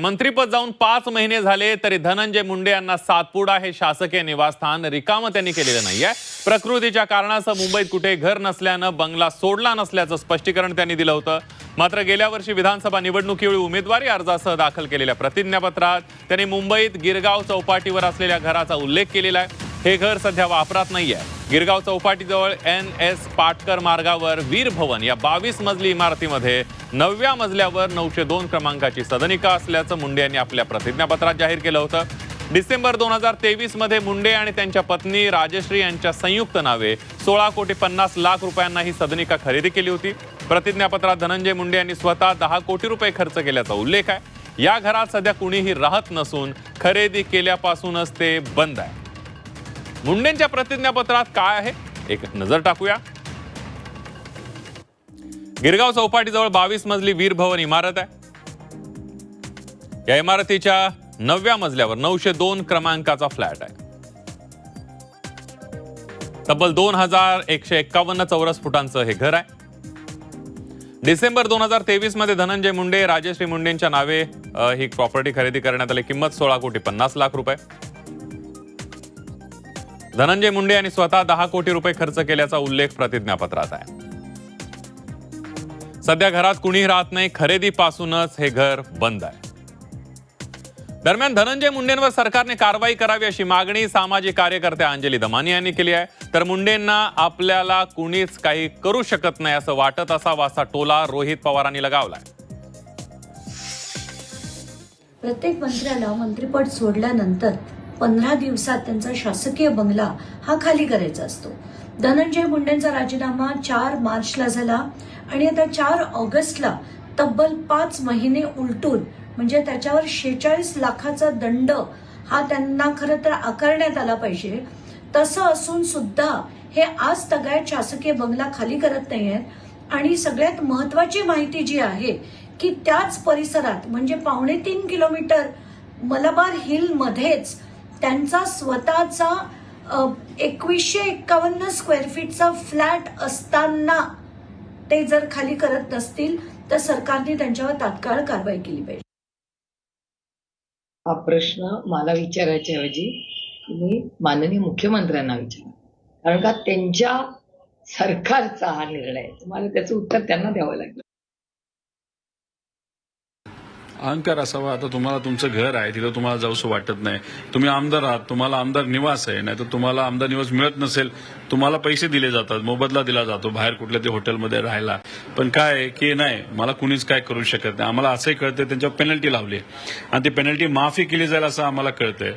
मंत्रीपद जाऊन पाच महिने झाले तरी धनंजय मुंडे यांना सातपुडा हे शासकीय निवासस्थान. रिकामं त्यांनी केलेलं नाहीये. प्रकृतीच्या कारणासह मुंबईत कुठे घर नसल्यानं बंगला सोडला नसल्याचं स्पष्टीकरण त्यांनी दिलं होतं. मात्र गेल्या वर्षी विधानसभा निवडणुकीवेळी उमेदवारी अर्जासह दाखल केलेल्या प्रतिज्ञापत्रात त्यांनी मुंबईत गिरगाव चौपाटीवर असलेल्या घराचा उल्लेख केलेला आहे. हे घर सध्या वापरात नाहीये. गिरगाव चौपाटीजवळ एन एस पाटकर मार्गावर वीर भवन या बावीस मजली इमारतीमध्ये नवव्या मजल्यावर नऊशे दोन क्रमांकाची सदनिका असल्याचं मुंडे यांनी आपल्या प्रतिज्ञापत्रात जाहीर केलं होतं. डिसेंबर दोन हजार तेवीसमध्ये मुंडे आणि त्यांच्या पत्नी राजश्री यांच्या संयुक्त नावे सोळा कोटी पन्नास लाख रुपयांना ही सदनिका खरेदी केली होती. प्रतिज्ञापत्रात धनंजय मुंडे यांनी स्वतः दहा कोटी रुपये खर्च केल्याचा उल्लेख आहे. या घरात सध्या कुणीही राहत नसून खरेदी केल्यापासूनच ते बंद आहे. मुंडेंच्या प्रतिज्ञापत्रात काय आहे? एक नजर टाकूया. गिरगाव चौपाटीजवळ बावीस मजली वीर भवन इमारत आहे. या इमारतीच्या नवव्या मजल्यावर नऊशे दोन क्रमांकाचा फ्लॅट आहे. तब्बल दोन हजार एकशे एक्कावन्न चौरस फुटांचं हे घर आहे. डिसेंबर दोन हजार तेवीसमध्ये धनंजय मुंडे राजश्री मुंडेंच्या नावे ही प्रॉपर्टी खरेदी करण्यात आली. किंमत सोळा कोटी पन्नास लाख रुपये. धनंजय मुंडे यांनी स्वतः दहा कोटी रुपये खर्च केल्याचा उल्लेख प्रतिज्ञापत्रात आहे. सध्या घरात कुणीही राहत नाही खरेदीपासूनच हे घर बंद आहे. दरम्यान धनंजय मुंडेंवर सरकारने कारवाई करावी अशी मागणी सामाजिक कार्यकर्त्या अंजली दमानी यांनी केली आहे. तर मुंडेंना आपल्याला कुणीच काही करू शकत नाही असं वाटत असावा असा टोला रोहित पवारांनी लगावलाय. प्रत्येक मंत्र्याला मंत्रिपद सोडल्यानंतर पंधरा दिवसात त्यांचा शासकीय बंगला हा खाली करायचा असतो. धनंजय मुंडेंचा राजीनामा चार मार्चला झाला आणि आता चार ऑगस्टला तब्बल पाच महिने उलटून म्हणजे त्याच्यावर शेचाळीस लाखाचा दंड हा त्यांना खरं तर आकारण्यात आला पाहिजे. तसं असून सुद्धा हे आज तगायत शासकीय बंगला खाली करत नाहीयेत. आणि सगळ्यात महत्वाची माहिती जी आहे की त्याच परिसरात म्हणजे पावणे तीन किलोमीटर मलबार हिल मध्येच त्यांचा स्वतःचा एकवीसशे एक्कावन्न स्क्वेअर फीटचा फ्लॅट असताना ते जर खाली करत नसतील तर सरकारने त्यांच्यावर तात्काळ कारवाई केली पाहिजे. हा प्रश्न मला विचारायच्या ऐवजी तुम्ही माननीय मुख्यमंत्र्यांना विचारा कारण का त्यांच्या सरकारचा हा निर्णय आहे. तुम्हाला त्याचं उत्तर त्यांना द्यावं लागेल. अहंकार असावा. आता तुम्हाला तुमचं घर आहे तिथं तुम्हाला जाऊसं वाटत नाही. तुम्ही आमदार आहात तुम्हाला आमदार निवास आहे नाही तर तुम्हाला आमदार निवास मिळत नसेल तुम्हाला पैसे दिले जातात मोबदला दिला जातो बाहेर कुठल्या ते हॉटेलमध्ये राहायला. पण काय आहे की नाही मला कुणीच काय करू शकत नाही. आम्हाला असंही कळतंय त्यांच्यावर पेनल्टी लावली आणि ती पेनल्टी माफी केली जाईल असं आम्हाला कळतंय.